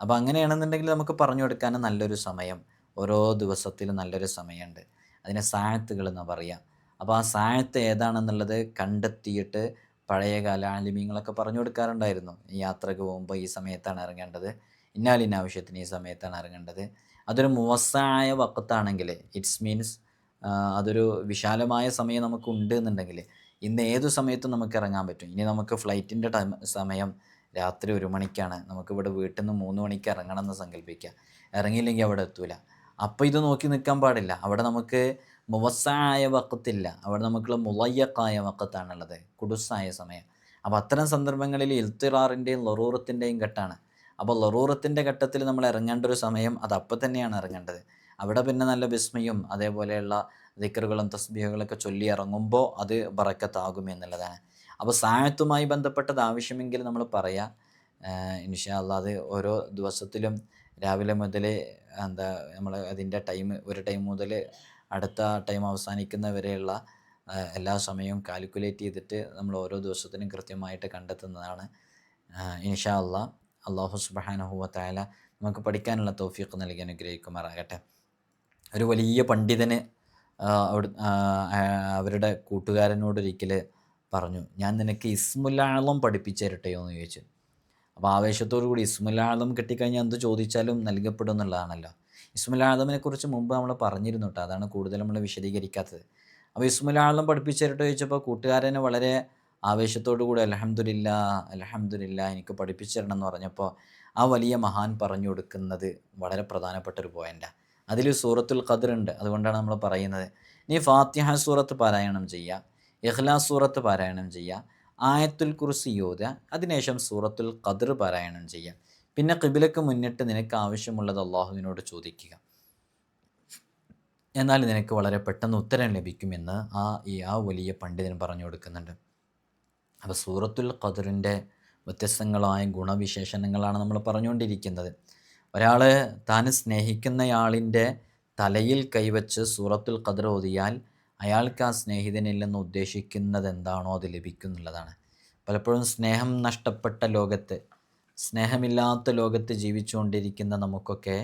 അപ്പോൾ അങ്ങനെയാണെന്നുണ്ടെങ്കിൽ നമുക്ക് പറഞ്ഞു കൊടുക്കാൻ നല്ലൊരു സമയം. ഓരോ ദിവസത്തിലും നല്ലൊരു സമയമുണ്ട്. അതിനെ സായത്തുകൾ എന്ന് പറയാം. അപ്പോൾ ആ സായത്ത് ഏതാണെന്നുള്ളത് കണ്ടെത്തിയിട്ട് പഴയകാല ആലിമ്യങ്ങളൊക്കെ പറഞ്ഞു കൊടുക്കാറുണ്ടായിരുന്നു. ഈ യാത്രയ്ക്ക് പോകുമ്പോൾ ഈ സമയത്താണ് ഇറങ്ങേണ്ടത്. ഇന്നാലിന്ന ആവശ്യത്തിന് ഈ സമയത്താണ് ഇറങ്ങേണ്ടത്. അതൊരു മുവസ്സായ വക്കത്താണെങ്കിൽ ഇറ്റ്സ് മീൻസ് അതൊരു വിശാലമായ സമയം നമുക്കുണ്ട് എന്നുണ്ടെങ്കിൽ ഇന്ന് ഏതു സമയത്തും നമുക്ക് ഇറങ്ങാൻ പറ്റും. ഇനി നമുക്ക് ഫ്ലൈറ്റിന്റെ ടൈം സമയം രാത്രി ഒരു മണിക്കാണ്. നമുക്കിവിടെ വീട്ടിൽ നിന്ന് മൂന്ന് മണിക്ക് ഇറങ്ങണം എന്ന് സങ്കല്പിക്കുക ഇറങ്ങിയില്ലെങ്കിൽ അവിടെ എത്തൂല. അപ്പോൾ ഇത് നോക്കി നിൽക്കാൻ പാടില്ല. അവിടെ നമുക്ക് മുവസായ വക്കത്തില്ല അവിടെ നമുക്കുള്ള മുളയ്യക്കായ വക്കത്താണുള്ളത് കുടുസായ സമയം. അപ്പോൾ അത്തരം സന്ദർഭങ്ങളിൽ ഇൽത്തിറാറിന്റെയും ലറൂറത്തിന്റെയും ഘട്ടമാണ് അപ്പോൾ ലറൂറത്തിന്റെ ഘട്ടത്തിൽ നമ്മൾ ഇറങ്ങേണ്ട ഒരു സമയം അത് അപ്പം തന്നെയാണ് ഇറങ്ങേണ്ടത്. അവിടെ പിന്നെ നല്ല വിസ്മയും അതേപോലെയുള്ള ദിക്കറുകളും തസ്ബീഹുകളൊക്കെ ചൊല്ലി ഇറങ്ങുമ്പോൾ അത് ബറക്കത്താകും എന്നുള്ളതാണ്. അപ്പോൾ സായത്തുമായി ബന്ധപ്പെട്ടത് ആവശ്യമെങ്കിൽ നമ്മൾ പറയാം. ഇൻഷാ അല്ലാതെ ഓരോ ദിവസത്തിലും രാവിലെ മുതൽ എന്താ നമ്മൾ അതിന്റെ ടൈം ഒരു ടൈം മുതൽ അടുത്ത ടൈം അവസാനിക്കുന്ന വരെയുള്ള എല്ലാ സമയവും കാൽക്കുലേറ്റ് ചെയ്തിട്ട് നമ്മൾ ഓരോ ദിവസത്തിനും കൃത്യമായിട്ട് കണ്ടെത്തുന്നതാണ്. ഇൻഷാ അള്ളാഹ് അള്ളാഹു സുബാനഹുവ തായാല നമുക്ക് പഠിക്കാനുള്ള തോഫിയൊക്കെ നൽകി അനുഗ്രഹിക്കുമാറാകട്ടെ. ഒരു വലിയ പണ്ഡിതന് അവരുടെ കൂട്ടുകാരനോടൊരിക്കൽ പറഞ്ഞു ഞാൻ നിനക്ക് ഇസ്മുലാളം പഠിപ്പിച്ചു തരട്ടെയോ എന്ന് ചോദിച്ചു. അപ്പോൾ ആവേശത്തോടു കൂടി ഇസ്മുലാളം കിട്ടിക്കഴിഞ്ഞാൽ എന്ത് ചോദിച്ചാലും നൽകപ്പെടും എന്നുള്ളതാണല്ലോ. ഇസ്മുലാളമിനെ കുറിച്ച് മുമ്പ് നമ്മൾ പറഞ്ഞിരുന്നു കേട്ടോ അതാണ് കൂടുതൽ നമ്മൾ വിശദീകരിക്കാത്തത്. അപ്പോൾ ഇസ്മുലാളം പഠിപ്പിച്ചു തരട്ടെ ചോദിച്ചപ്പോൾ കൂട്ടുകാരനെ വളരെ ആവേശത്തോടു കൂടി അലഹമുല്ല അലഹമുല്ല എനിക്ക് പഠിപ്പിച്ചു തരണം എന്ന് പറഞ്ഞപ്പോൾ ആ വലിയ മഹാൻ പറഞ്ഞു കൊടുക്കുന്നത് വളരെ പ്രധാനപ്പെട്ട ഒരു പോയിന്റാണ് അതിൽ സൂറത്തുൽ ഖദർ ഉണ്ട്. അതുകൊണ്ടാണ് നമ്മൾ പറയുന്നത്. ഇനി ഫാത്തിഹ സൂറത്ത് പാരായണം ചെയ്യുക ഇഖ്ലാസ് സൂറത്ത് പാരായണം ചെയ്യുക ആയത്തുൽ കുർസി യോധ അതിനുശേഷം സൂറത്തുൽ ഖദർ പാരായണം ചെയ്യുക പിന്നെ കിബിലക്ക് മുന്നിട്ട് നിനക്ക് ആവശ്യമുള്ളത് അള്ളാഹുവിനോട് ചോദിക്കുക. എന്നാൽ നിനക്ക് വളരെ പെട്ടെന്ന് ഉത്തരം ലഭിക്കുമെന്ന് ആ ഈ ആ വലിയ പണ്ഡിതൻ പറഞ്ഞു കൊടുക്കുന്നുണ്ട്. അപ്പോൾ സൂറത്തുൽ ഖദറിന്റെ വ്യത്യസ്തങ്ങളായ ഗുണവിശേഷണങ്ങളാണ് നമ്മൾ പറഞ്ഞുകൊണ്ടിരിക്കുന്നത്. ഒരാൾ താൻ സ്നേഹിക്കുന്നയാളിന്റെ തലയിൽ കൈവച്ച് സൂറത്തുൽ ഖദർ ഓതിയാൽ അയാൾക്ക് ആ സ്നേഹിതനിൽ നിന്ന് ഉദ്ദേശിക്കുന്നത് എന്താണോ അത് ലഭിക്കും എന്നുള്ളതാണ് പലപ്പോഴും സ്നേഹം നഷ്ടപ്പെട്ട ലോകത്ത് സ്നേഹമില്ലാത്ത ലോകത്ത് ജീവിച്ചുകൊണ്ടിരിക്കുന്ന നമുക്കൊക്കെ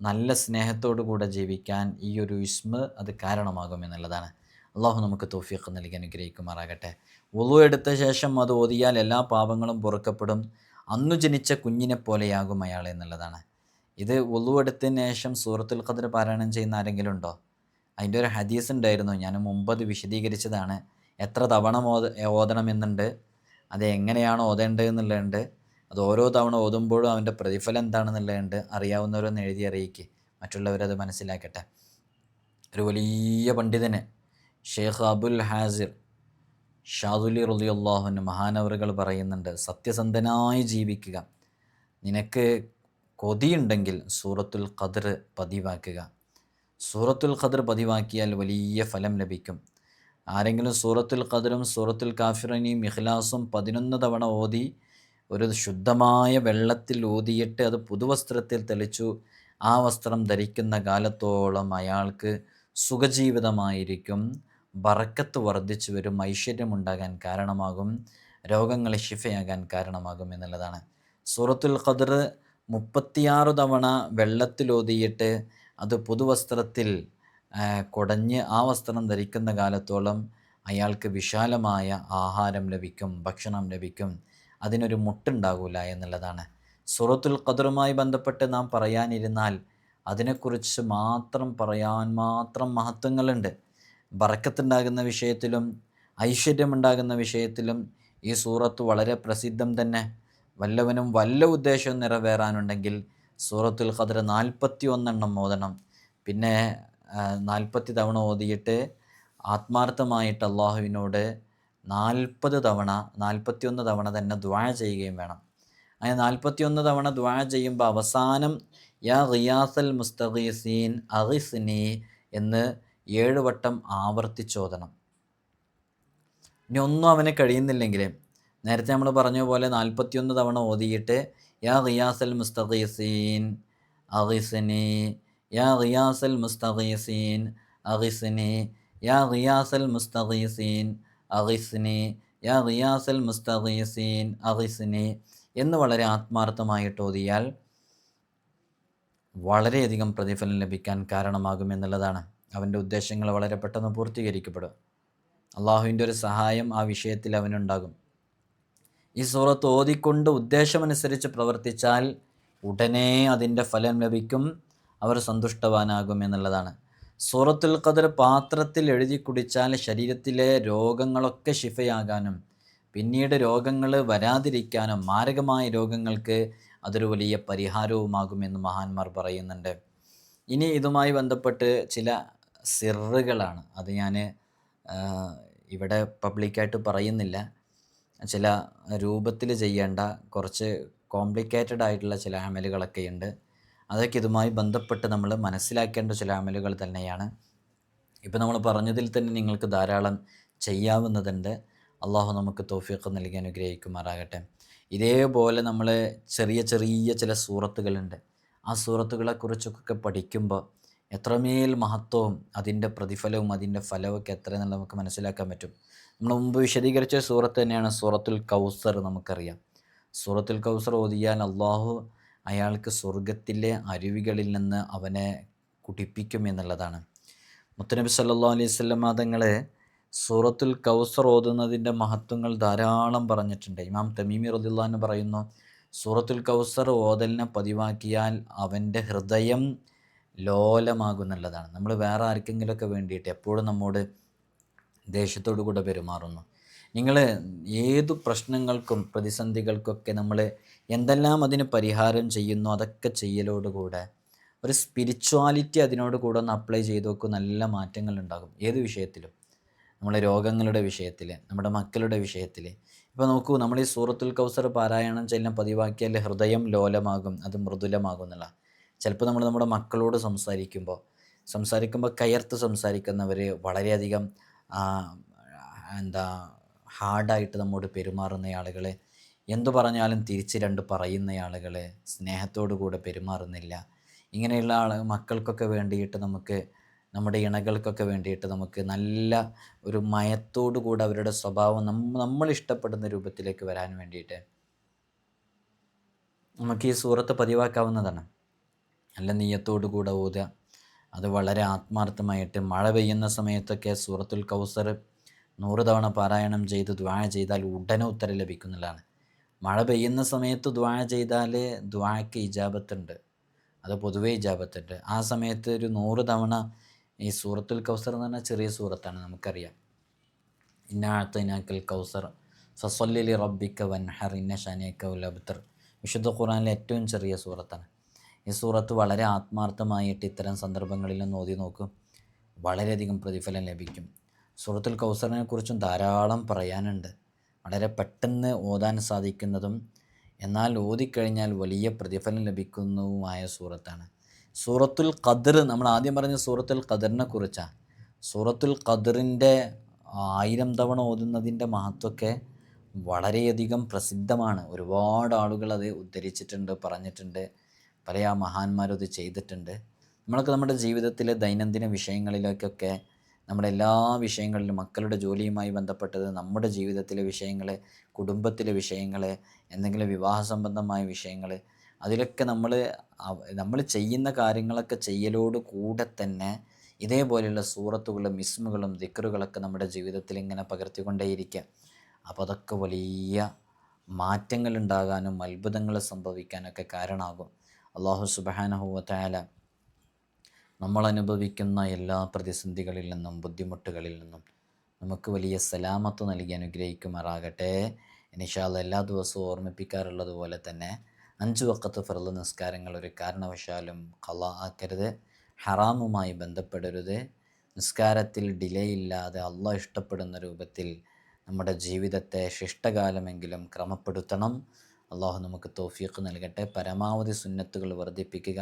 നല്ല സ്നേഹത്തോടു കൂടെ ജീവിക്കാൻ ഈ ഒരു ഇസ്മ അത് കാരണമാകും എന്നുള്ളതാണ്. അള്ളാഹു നമുക്ക് തോഫിയൊക്കെ നൽകി അനുഗ്രഹിക്കുമാറാകട്ടെ. ഉളു എടുത്ത ശേഷം അത് ഓതിയാൽ എല്ലാ പാപങ്ങളും പൊറുക്കപ്പെടും. അന്നു ജനിച്ച കുഞ്ഞിനെ പോലെയാകും അയാൾ എന്നുള്ളതാണ്. ഇത് ഉളു ശേഷം സൂറത്തുൽ ഖദർ പാരായണം ചെയ്യുന്ന ആരെങ്കിലും ഉണ്ടോ? അതിന്റെ ഒരു ഹദീസ് ഉണ്ടായിരുന്നു. ഞാൻ മുമ്പ് അത് വിശദീകരിച്ചതാണ്. എത്ര തവണ ഓത ഓതണമെന്നുണ്ട് അത് എങ്ങനെയാണ് ഓതേണ്ടത് എന്നുള്ളതുണ്ട്. അത് ഓരോ തവണ ഓതുമ്പോഴും അവന്റെ പ്രതിഫലം എന്താണെന്നുള്ളതുണ്ട്. അറിയാവുന്നവരൊന്ന് എഴുതി അറിയിക്കുക മറ്റുള്ളവരത് മനസ്സിലാക്കട്ടെ. ഒരു വലിയ പണ്ഡിതന് ഷെയ്ഖ് അബുൽ ഹാസിർ ഷാദുലി റുലിയുള്ളാഹുന് മഹാനവറുകൾ പറയുന്നുണ്ട് സത്യസന്ധനായി ജീവിക്കുക. നിനക്ക് കൊതിയുണ്ടെങ്കിൽ സൂറത്തുൽ ഖദർ പതിവാക്കുക. സൂറത്തുൽ ഖദർ പതിവാക്കിയാൽ വലിയ ഫലം ലഭിക്കും. ആരെങ്കിലും സൂറത്തുൽ ഖദറും സൂറത്തുൽ കാഫിറനിയും ഇഖ്ലാസും പതിനൊന്ന് തവണ ഓതി ഒരു ശുദ്ധമായ വെള്ളത്തിൽ ഊതിയിട്ട് അത് പുതുവസ്ത്രത്തിൽ തെളിച്ചു ആ വസ്ത്രം ധരിക്കുന്ന കാലത്തോളം അയാൾക്ക് സുഖജീവിതമായിരിക്കും. ബറക്കത്ത് വർദ്ധിച്ചു വരും ഐശ്വര്യമുണ്ടാകാൻ കാരണമാകും രോഗങ്ങൾ ശിഫയാകാൻ കാരണമാകും എന്നുള്ളതാണ്. സൂറത്തുൽ ഖദർ മുപ്പത്തിയാറ് തവണ വെള്ളത്തിലോതിയിട്ട് അത് പുതുവസ്ത്രത്തിൽ കുടഞ്ഞ് ആ വസ്ത്രം ധരിക്കുന്ന കാലത്തോളം അയാൾക്ക് വിശാലമായ ആഹാരം ലഭിക്കും ഭക്ഷണം ലഭിക്കും. അതിനൊരു മുട്ടുണ്ടാകില്ല എന്നുള്ളതാണ്. സുറത്തുൽ ഖദറുമായി ബന്ധപ്പെട്ട് നാം പറയാനിരുന്നാൽ അതിനെക്കുറിച്ച് മാത്രം പറയാൻ മാത്രം മഹത്വങ്ങളുണ്ട്. ബറക്കത്തുണ്ടാകുന്ന വിഷയത്തിലും ഐശ്വര്യമുണ്ടാകുന്ന വിഷയത്തിലും ഈ സൂറത്ത് വളരെ പ്രസിദ്ധം തന്നെ. വല്ലവനും വല്ല ഉദ്ദേശവും നിറവേറാനുണ്ടെങ്കിൽ സൂറത്തുൽ ഖദർ നാൽപ്പത്തി ഒന്നെണ്ണം ഓതണം. പിന്നെ നാൽപ്പത്തി തവണ ഓതിയിട്ട് ആത്മാർത്ഥമായിട്ട് അള്ളാഹുവിനോട് നാൽപ്പത് തവണ നാൽപ്പത്തിയൊന്ന് തവണ തന്നെ ദ്വാ ചെയ്യുകയും വേണം. അങ്ങനെ നാൽപ്പത്തിയൊന്ന് തവണ ദ്വാ ചെയ്യുമ്പോൾ അവസാനം യാ റിയാസൽ മുസ്തഖീസീൻ അഹിസ്നി എന്ന് ഏഴ് വട്ടം ആവർത്തിച്ചോതണം ഇനി ഒന്നും അവന് കഴിയുന്നില്ലെങ്കിൽ നേരത്തെ നമ്മൾ പറഞ്ഞ പോലെ നാൽപ്പത്തിയൊന്ന് തവണ ഓതിയിട്ട് യാ റിയാസൽ മുസ്തഖീസീൻ അഹിസ്നി യാ റിയാസൽ മുസ്തഖീസീൻ അഹിസ്നി യാ റിയാസൽ മുസ്തഖീസീൻ അഹിസ്നി യാ റിയാസൽ മുസ്തഖീസീൻ അഹിസ്നി എന്ന് വളരെ ആത്മാർത്ഥമായിട്ട് ഓതിയാൽ വളരെയധികം പ്രതിഫലം ലഭിക്കാൻ കാരണമാകുമെന്നുള്ളതാണ് അവന്റെ ഉദ്ദേശങ്ങൾ വളരെ പെട്ടെന്ന് പൂർത്തീകരിക്കപ്പെടും. അള്ളാഹുവിന്റെ ഒരു സഹായം ആ വിഷയത്തിൽ അവനുണ്ടാകും. ഈ സൂറത്ത് ഓതിക്കൊണ്ട് ഉദ്ദേശമനുസരിച്ച് പ്രവർത്തിച്ചാൽ ഉടനെ അതിന്റെ ഫലം ലഭിക്കും അവർ സന്തുഷ്ടവാനാകും എന്നുള്ളതാണ്. സൂറത്തുൽ ഖദർ പാത്രത്തിൽ എഴുതി കുടിച്ചാൽ ശരീരത്തിലെ രോഗങ്ങളൊക്കെ ശിഫയാകാനും പിന്നീട് രോഗങ്ങൾ വരാതിരിക്കാനും മാരകമായ രോഗങ്ങൾക്ക് അതൊരു വലിയ പരിഹാരവുമാകുമെന്ന് മഹാന്മാർ പറയുന്നുണ്ട്. ഇനി ഇതുമായി ബന്ധപ്പെട്ട് ചില സിറുകളാണ്. അത് ഞാൻ ഇവിടെ പബ്ലിക്കായിട്ട് പറയുന്നില്ല. ചില രൂപത്തിൽ ചെയ്യേണ്ട കുറച്ച് കോംപ്ലിക്കേറ്റഡ് ആയിട്ടുള്ള ചില അമലുകളൊക്കെ ഉണ്ട്. അതൊക്കെ ഇതുമായി ബന്ധപ്പെട്ട് നമ്മൾ മനസ്സിലാക്കേണ്ട ചില അമലുകൾ തന്നെയാണ്. ഇപ്പോൾ നമ്മൾ പറഞ്ഞതിൽ തന്നെ നിങ്ങൾക്ക് ധാരാളം ചെയ്യാവുന്നതുണ്ട്. അള്ളാഹു നമുക്ക് തോഫിയൊക്കെ നൽകി അനുഗ്രഹിക്കുമാറാകട്ടെ. ഇതേപോലെ നമ്മൾ ചെറിയ ചെറിയ ചില സൂറത്തുകളുണ്ട്. ആ സൂറത്തുകളെക്കുറിച്ചൊക്കെ പഠിക്കുമ്പോൾ എത്രമേൽ മഹത്വവും അതിന്റെ പ്രതിഫലവും അതിന്റെ ഫലമൊക്കെ എത്രയെന്നുള്ള നമുക്ക് മനസ്സിലാക്കാൻ പറ്റും. നമ്മൾ മുമ്പ് വിശദീകരിച്ച സൂറത്ത് തന്നെയാണ് സൂറത്തുൽ കൗസർ നമുക്കറിയാം. സൂറത്തുൽ കൗസർ ഓതിയാൽ അള്ളാഹു അയാൾക്ക് സ്വർഗത്തിലെ അരുവികളിൽ നിന്ന് അവനെ കുടിപ്പിക്കും എന്നുള്ളതാണ്. മുത്തനബി സല്ലാ അലൈഹി സ്വലം സൂറത്തുൽ കൗസർ ഓതുന്നതിന്റെ മഹത്വങ്ങൾ ധാരാളം പറഞ്ഞിട്ടുണ്ട്. ഇമാം തമീമി റദിള്ളാന്ന് പറയുന്നു സൂറത്തുൽ കൗസർ ഓതലിനെ പതിവാക്കിയാൽ അവന്റെ ഹൃദയം ലോലമാകുന്നുള്ളതാണ്. നമ്മൾ വേറെ ആർക്കെങ്കിലുമൊക്കെ വേണ്ടിയിട്ട് എപ്പോഴും നമ്മോട് ദേഷ്യത്തോടു കൂടെ പെരുമാറുന്നു. നിങ്ങൾ ഏതു പ്രശ്നങ്ങൾക്കും പ്രതിസന്ധികൾക്കൊക്കെ നമ്മൾ എന്തെല്ലാം അതിന് പരിഹാരം ചെയ്യുന്നു അതൊക്കെ ചെയ്യലോടുകൂടെ ഒരു സ്പിരിച്വാലിറ്റി അതിനോട് കൂടെ ഒന്ന് അപ്ലൈ ചെയ്ത് നോക്കും നല്ല മാറ്റങ്ങൾ ഉണ്ടാകും. ഏത് വിഷയത്തിലും? നമ്മളെ രോഗങ്ങളുടെ വിഷയത്തിൽ നമ്മുടെ മക്കളുടെ വിഷയത്തിൽ. ഇപ്പോൾ നോക്കൂ നമ്മൾ ഈ സൂറത്തുൽ കൗസർ പാരായണം ചെല്ലാൻ പതിവാക്കിയാൽ ഹൃദയം ലോലമാകും അത് മൃദുലമാകും എന്നുള്ള. ചിലപ്പോൾ നമ്മൾ നമ്മുടെ മക്കളോട് സംസാരിക്കുമ്പോൾ സംസാരിക്കുമ്പോൾ കയർത്ത് സംസാരിക്കുന്നവർ വളരെയധികം എന്താ ഹാർഡായിട്ട് നമ്മോട് പെരുമാറുന്ന ആളുകൾ എന്തു പറഞ്ഞാലും തിരിച്ച് രണ്ട് പറയുന്ന ആളുകൾ സ്നേഹത്തോടു കൂടെ പെരുമാറുന്നില്ല. ഇങ്ങനെയുള്ള ആൾ മക്കൾക്കൊക്കെ വേണ്ടിയിട്ട് നമുക്ക് നമ്മുടെ ഇണകൾക്കൊക്കെ വേണ്ടിയിട്ട് നമുക്ക് നല്ല ഒരു മയത്തോടു കൂടെ അവരുടെ സ്വഭാവം നമ്മൾ ഇഷ്ടപ്പെടുന്ന രൂപത്തിലേക്ക് വരാൻ വേണ്ടിയിട്ട് നമുക്ക് ഈ സൂറത്ത് പതിവാക്കാവുന്നതാണ്. നല്ല നീയത്തോടു കൂടെ ഓതുക. അത് വളരെ ആത്മാർത്ഥമായിട്ട് മഴ പെയ്യുന്ന സമയത്തൊക്കെ സൂറത്തുൽ കൗസർ നൂറ് തവണ പാരായണം ചെയ്ത് ദ്വാ ചെയ്താൽ ഉടനെ ഉത്തരം ലഭിക്കുന്നതാണ്. മഴ പെയ്യുന്ന സമയത്ത് ദ്വാ ചെയ്താൽ ദ്വാക്ക് ഇജാബത്തുണ്ട്. അത് പൊതുവേ ഇജാബത്തുണ്ട്. ആ സമയത്ത് ഒരു നൂറ് തവണ ഈ സൂറത്തുൽ കൗസർ എന്ന് പറഞ്ഞാൽ ചെറിയ സൂറത്താണ് നമുക്കറിയാം. ഇന്നാത്തനാക്കൽ കൗസർ ഫസൊല്ലി റബ്ബിക്ക വൻഹർ ഇന്ന ഷാനിയക്ക ഉലബ്തർ വിശുദ്ധ ഖുറാനിലെ ഏറ്റവും ചെറിയ സൂറത്താണ്. ഈ സൂറത്ത് വളരെ ആത്മാർത്ഥമായിട്ട് ഇത്തരം സന്ദർഭങ്ങളിലൊന്ന് ഓതി നോക്കും. വളരെയധികം പ്രതിഫലം ലഭിക്കും. സൂറത്തുൽ കൗസറിനെ കുറിച്ചും ധാരാളം പറയാനുണ്ട്. വളരെ പെട്ടെന്ന് ഓതാൻ സാധിക്കുന്നതും എന്നാൽ ഓതിക്കഴിഞ്ഞാൽ വലിയ പ്രതിഫലം ലഭിക്കുന്നതുമായ സൂറത്താണ്. സൂറത്തുൽ ഖദർ നമ്മൾ ആദ്യം പറഞ്ഞ സൂറത്തുൽ ഖദറിനെ കുറിച്ചാണ് സൂറത്തുൽ ഖദറിന്റെ ആയിരം തവണ ഓതുന്നതിന്റെ മഹത്വമൊക്കെ വളരെയധികം പ്രസിദ്ധമാണ്. ഒരുപാട് ആളുകൾ അത് ഉദ്ധരിച്ചിട്ടുണ്ട് പറഞ്ഞിട്ടുണ്ട്. പല ആ മഹാന്മാരും അത് ചെയ്തിട്ടുണ്ട്. നമ്മളൊക്കെ നമ്മുടെ ജീവിതത്തിലെ ദൈനംദിന വിഷയങ്ങളിലേക്കൊക്കെ നമ്മുടെ എല്ലാ വിഷയങ്ങളിലും മക്കളുടെ ജോലിയുമായി ബന്ധപ്പെട്ടത് നമ്മുടെ ജീവിതത്തിലെ വിഷയങ്ങൾ കുടുംബത്തിലെ വിഷയങ്ങൾ എന്തെങ്കിലും വിവാഹ സംബന്ധമായ വിഷയങ്ങൾ അതിലൊക്കെ നമ്മൾ നമ്മൾ ചെയ്യുന്ന കാര്യങ്ങളൊക്കെ ചെയ്യലോട് കൂടെ തന്നെ ഇതേപോലെയുള്ള സൂറത്തുകളും മിസ്മുകളും ദിക്കറുകളൊക്കെ നമ്മുടെ ജീവിതത്തിൽ ഇങ്ങനെ പകർത്തിക്കൊണ്ടേയിരിക്കുക അപ്പോൾ അതൊക്കെ വലിയ മാറ്റങ്ങൾ ഉണ്ടാകാനും അത്ഭുതങ്ങൾ സംഭവിക്കാനൊക്കെ കാരണമാകും അള്ളാഹു സുബാനഹുവത്തായാല നമ്മൾ അനുഭവിക്കുന്ന എല്ലാ പ്രതിസന്ധികളിൽ നിന്നും ബുദ്ധിമുട്ടുകളിൽ നിന്നും നമുക്ക് വലിയ സലാമത്ത് നൽകി അനുഗ്രഹിക്കുമാറാകട്ടെ. ഇനിഷാല്ല എല്ലാ ദിവസവും ഓർമ്മിപ്പിക്കാറുള്ളത് പോലെ തന്നെ അഞ്ച് വക്കത്ത് ഫർദ് നിസ്കാരങ്ങൾ ഒരു കാരണവശാലും കല ആക്കരുത് ഹറാമുമായി ബന്ധപ്പെടരുത്. നിസ്കാരത്തിൽ ഡിലേ ഇല്ലാതെ അള്ള ഇഷ്ടപ്പെടുന്ന രൂപത്തിൽ നമ്മുടെ ജീവിതത്തെ ശിഷ്ടകാലമെങ്കിലും ക്രമപ്പെടുത്തണം. അള്ളാഹു നമുക്ക് തോഫീക്ക് നൽകട്ടെ. പരമാവധി സുന്നത്തുകൾ വർദ്ധിപ്പിക്കുക.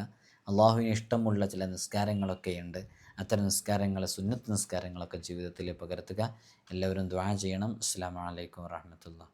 അള്ളാഹുവിന് ഇഷ്ടമുള്ള ചില നിസ്കാരങ്ങളൊക്കെയുണ്ട് അത്തരം നിസ്കാരങ്ങൾ സുന്നത്ത് നിസ്കാരങ്ങളൊക്കെ ജീവിതത്തിൽ പകർത്തുക. എല്ലാവരും ദ്വാ ചെയ്യണം. അസ്സാം വലൈക്കും വാഹമത്തുള്ള